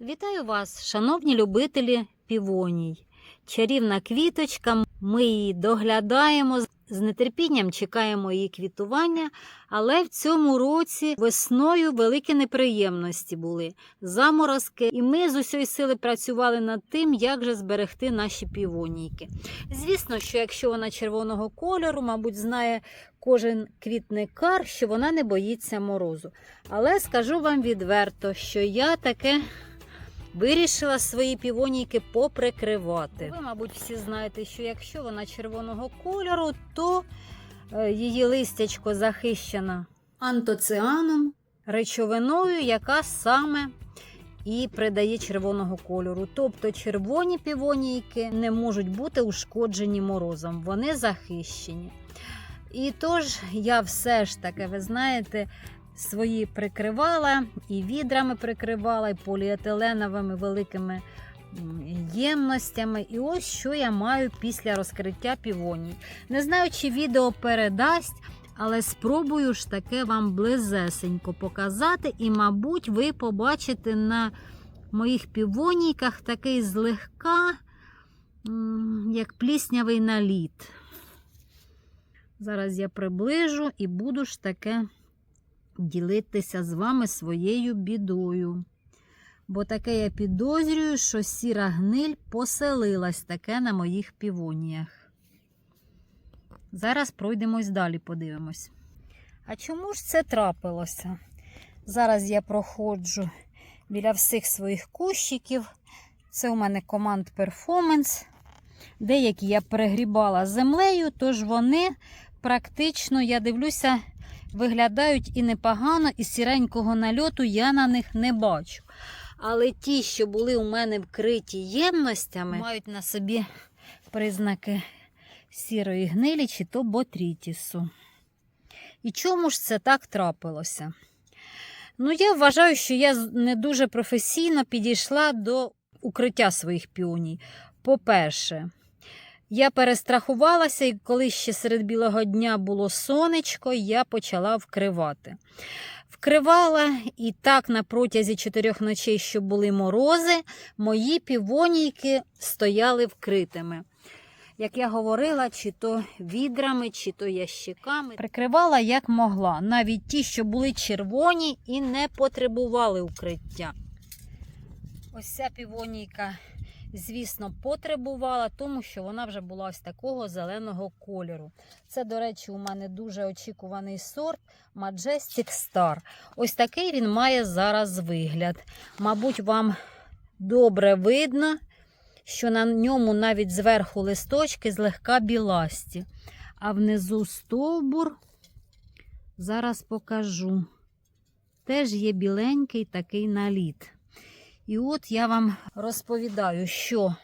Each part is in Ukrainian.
Вітаю вас, шановні любителі півоній. Чарівна квіточка, ми її доглядаємо, з нетерпінням чекаємо її квітування, але в цьому році весною великі неприємності були, заморозки, і ми з усієї сили працювали над тим, як же зберегти наші півонійки. Звісно, що якщо вона червоного кольору, мабуть, знає кожен квітникар, що вона не боїться морозу. Але скажу вам відверто, що я таке вирішила свої півонійки поприкривати. Ви, мабуть, всі знаєте, що якщо вона червоного кольору, то е, її листячко захищена антоціаном, речовиною, яка саме і придає червоного кольору. Тобто червоні півонійки не можуть бути ушкоджені морозом, вони захищені. І тож я все ж таки, ви знаєте, свої прикривала і відрами прикривала, і поліетиленовими великими ємностями. І ось що я маю після розкриття півоній. Не знаю, чи відео передасть, але спробую ж таке вам близесенько показати, і, мабуть, ви побачите на моїх півонійках такий злегка, як пліснявий наліт. Зараз я приближу і буду ж таке ділитися з вами своєю бідою. Бо таке я підозрюю, що сіра гниль поселилась таке на моїх півоніях. Зараз пройдемось далі, подивимось. А чому ж це трапилося? Зараз я проходжу біля всіх своїх кущиків. Це у мене команд перформанс. Деякі я перегрібала землею, тож вони практично, я дивлюся, виглядають і непогано, і сіренького нальоту я на них не бачу. Але ті, що були у мене вкриті ємностями, мають на собі признаки сірої гнилі чи то ботрітісу. І чому ж це так трапилося? Ну, я вважаю, що я не дуже професійно підійшла до укриття своїх піоній. По-перше, я перестрахувалася, і коли ще серед білого дня було сонечко, я почала вкривати. Вкривала і так на протязі чотирьох ночей, що були морози, мої півонійки стояли вкритими. Як я говорила, чи то відрами, чи то ящиками. Прикривала як могла, навіть ті, що були червоні і не потребували укриття. Ось ця півонійка звісно, потребувала, тому що вона вже була ось такого зеленого кольору. Це, до речі, у мене дуже очікуваний сорт Majestic Star. Ось такий він має зараз вигляд. Мабуть, вам добре видно, що на ньому навіть зверху листочки злегка біласті. А внизу стовбур, зараз покажу. Теж є біленький такий наліт. І от я вам розповідаю, що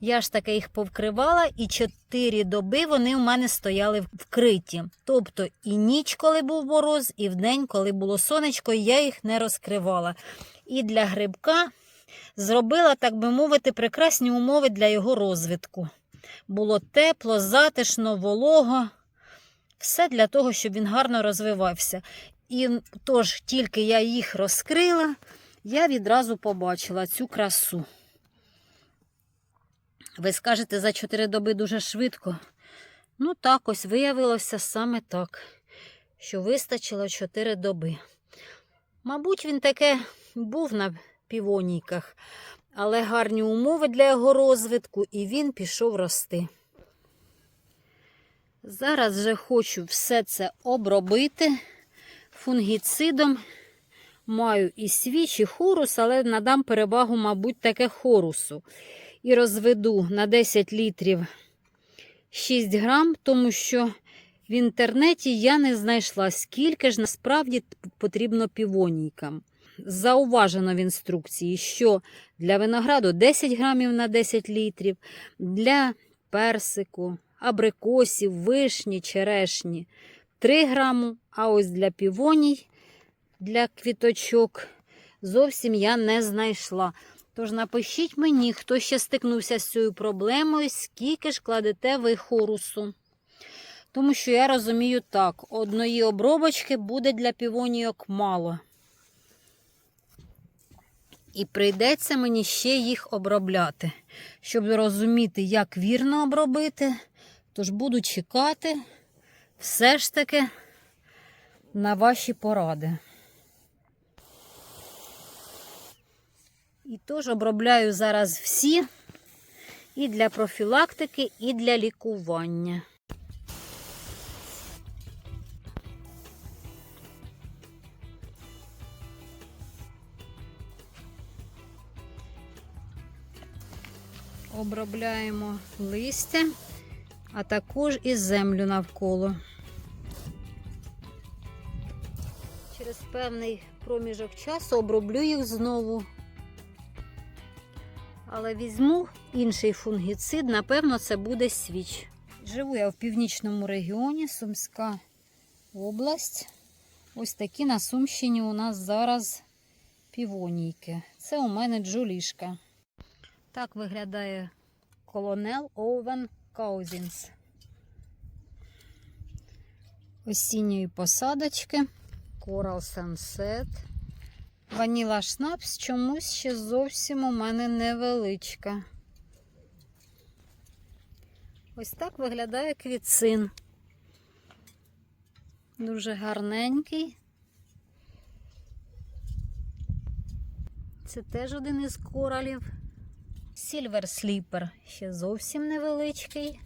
я ж таки їх повкривала, і 4 доби вони у мене стояли вкриті. Тобто і ніч, коли був мороз, і вдень, коли було сонечко, я їх не розкривала. І для грибка зробила, так би мовити, прекрасні умови для його розвитку. Було тепло, затишно, волого. Все для того, щоб він гарно розвивався. І тож тільки я їх розкрила я відразу побачила цю красу. Ви скажете, за 4 доби дуже швидко. Ну, так ось виявилося саме так, що вистачило 4 доби. Мабуть, він таке був на півонійках, але гарні умови для його розвитку, і він пішов рости. Зараз же хочу все це обробити фунгіцидом. Маю і свіч, і хорус, але надам перевагу, мабуть, таке хорусу. І розведу на 10 літрів 6 грам, тому що в інтернеті я не знайшла, скільки ж насправді потрібно півонійкам. Зауважено в інструкції, що для винограду 10 грамів на 10 літрів, для персику, абрикосів, вишні, черешні 3 граму, а ось для півоній для квіточок зовсім я не знайшла. Тож напишіть мені, хто ще стикнувся з цією проблемою, скільки ж кладете ви хорусу. Тому що я розумію так, одної обробочки буде для півонійок мало. І прийдеться мені ще їх обробляти, щоб розуміти, як вірно обробити. Тож буду чекати все ж таки на ваші поради. І тож обробляю зараз всі і для профілактики, і для лікування. Обробляємо листя, а також і землю навколо. Через певний проміжок часу оброблю їх знову. Але візьму інший фунгіцид, напевно, це буде свіч. Живу я в північному регіоні, Сумська область. Ось такі на Сумщині у нас зараз півонійки. Це у мене джулішка. Так виглядає колонел Овен Каузінс. Осінньої посадочки. Coral Sunset. Ваніла шнапс чомусь ще зовсім у мене невеличка. Ось так виглядає квіцин. Дуже гарненький. Це теж один із коралів. Сільвер сліпер ще зовсім невеличкий.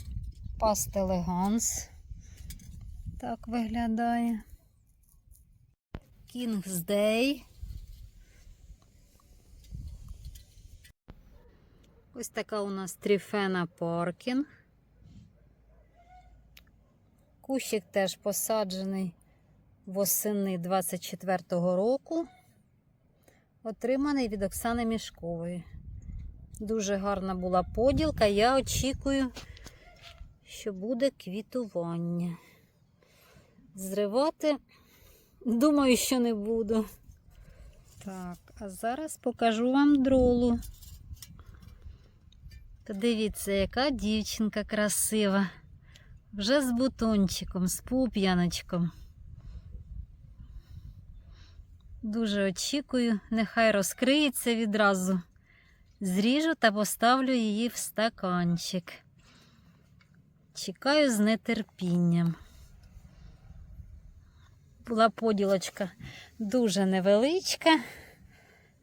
Паст елеганс. Так виглядає. Кінгсдей. Ось така у нас тріфена паркінг. Кущик теж посаджений восени 24-го року. Отриманий від Оксани Мішкової. Дуже гарна була поділка. Я очікую, що буде квітування. Зривати, думаю, що не буду. Так, а зараз покажу вам дролу. Подивіться, яка дівчинка красива. Вже з бутончиком, з пуп'яночком. Дуже очікую, нехай розкриється відразу. Зріжу та поставлю її в стаканчик. Чекаю з нетерпінням. Була поділочка дуже невеличка,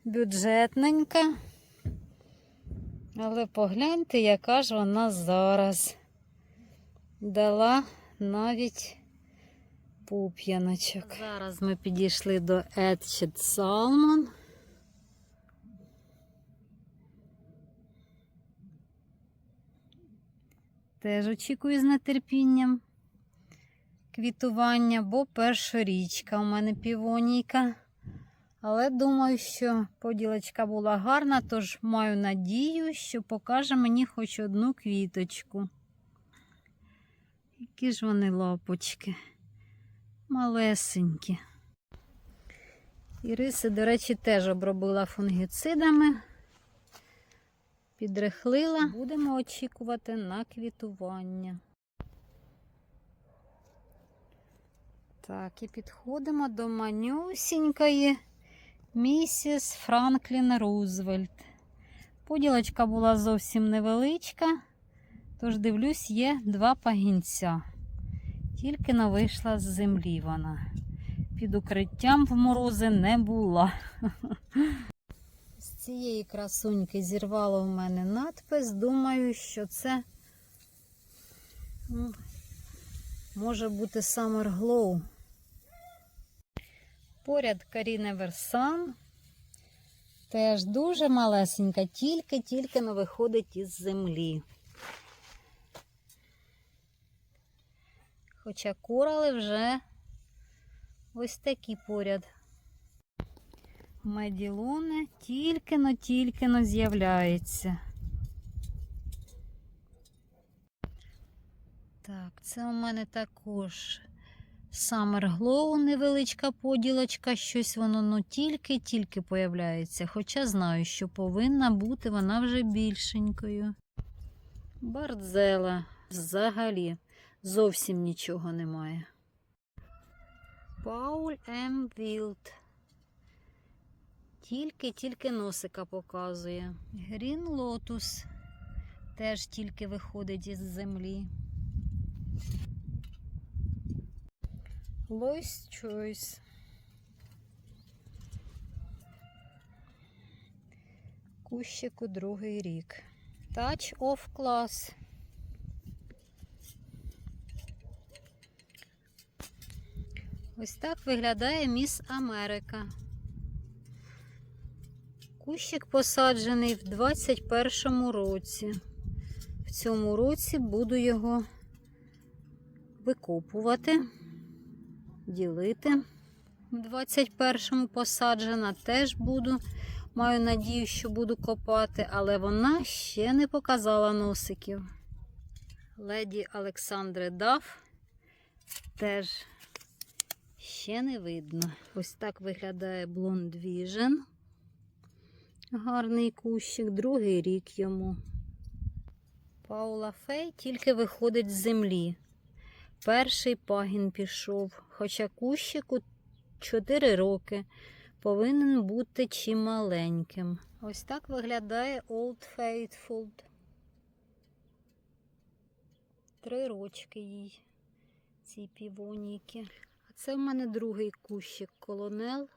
бюджетненька. Але погляньте, яка ж вона зараз дала навіть пуп'яночок. Зараз ми підійшли до Etched Salmon. Теж очікую з нетерпінням квітування, бо першорічка у мене півонійка. Але думаю, що поділочка була гарна, тож маю надію, що покаже мені хоч одну квіточку. Які ж вони лапочки, малесенькі. Іриси, до речі, теж обробила фунгіцидами, підрихлила. Будемо очікувати на квітування. Так, і підходимо до манюсінької місіс Франклін Рузвельт. Поділочка була зовсім невеличка, тож дивлюсь, є два пагінця. Тільки не вийшла з землі вона. Під укриттям в морози не була. З цієї красуньки зірвало в мене надпис. Думаю, що це може бути Summer Glow. Поряд Каріне Версан. Теж дуже малесенька, тільки-тільки не виходить із землі. Хоча курали вже ось такі поряд. Меділони тільки-но, тільки-но з'являється. Так, це у мене також Summer Glow невеличка поділочка, щось воно ну тільки-тільки появляється. Хоча знаю, що повинна бути вона вже більшенькою. Бардзела взагалі зовсім нічого немає. Пауль М. Вілд. Тільки-тільки носика показує. Грін лотус теж тільки виходить із землі. Лойс Choice. Кущику другий рік. Touch of Class. Ось так виглядає Міс Америка. Кущик посаджений в 21-му році. В цьому році буду його викопувати, ділити. В 21-му посаджена теж буду. Маю надію, що буду копати, але вона ще не показала носиків. Леді Олександри Даф теж ще не видно. Ось так виглядає Blond Vision. Гарний кущик, другий рік йому. Паула Фей тільки виходить з землі. Перший пагін пішов, хоча кущику 4 роки повинен бути чималеньким. Ось так виглядає Old Faithful. Три рочки їй, цій півоніки. А це в мене другий кущик колонел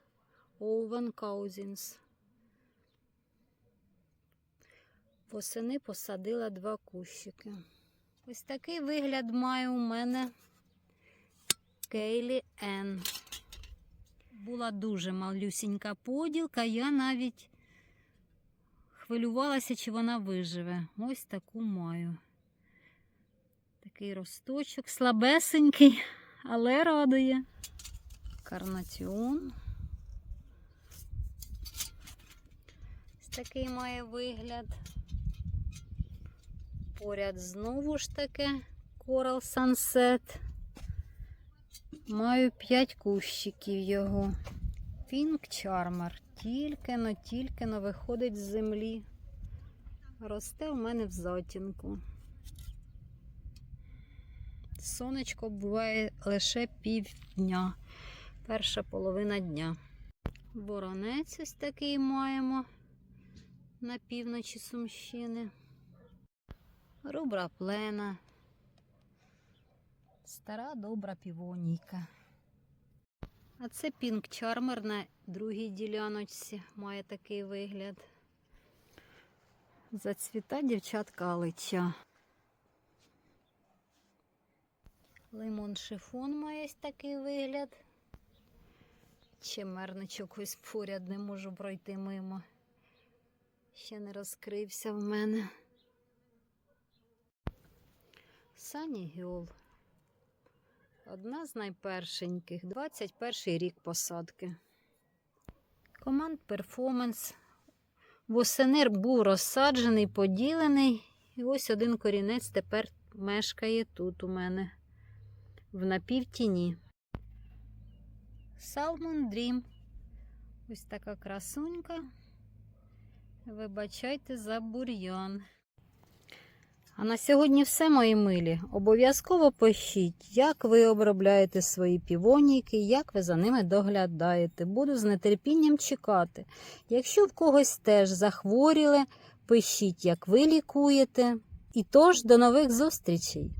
Owen Cousins. Восени посадила два кущики. Ось такий вигляд має у мене Кейлі Н. Була дуже малюсінька поділка, я навіть хвилювалася, чи вона виживе. Ось таку маю. Такий росточок, слабесенький, але радує. Карнаціон. Ось такий має вигляд. Поряд знову ж таки Coral Sunset. Маю 5 кущиків його. Pink Charmer. Тільки-но, тільки-но виходить з землі. Росте в мене в затінку. Сонечко буває лише півдня. Перша половина дня. Воронець ось такий маємо на півночі Сумщини. Рубра плена. Стара добра півонійка. А це пінк чармер на другій діляночці має такий вигляд. Зацвіта дівчатка алича. Лимон шифон має ось такий вигляд. Чемерничок ось поряд не можу пройти мимо. Ще не розкрився в мене. Сані Гьол. Одна з найпершеньких. 21 рік посадки. Команд перформанс. Восени був розсаджений, поділений. І ось один корінець тепер мешкає тут у мене в напівтіні. Salmon Dream. Ось така красунька. Вибачайте за бур'ян. А на сьогодні все, мої милі. Обов'язково пишіть, як ви обробляєте свої півоніки, як ви за ними доглядаєте. Буду з нетерпінням чекати. Якщо в когось теж захворіли, пишіть, як ви лікуєте. І тож, до нових зустрічей!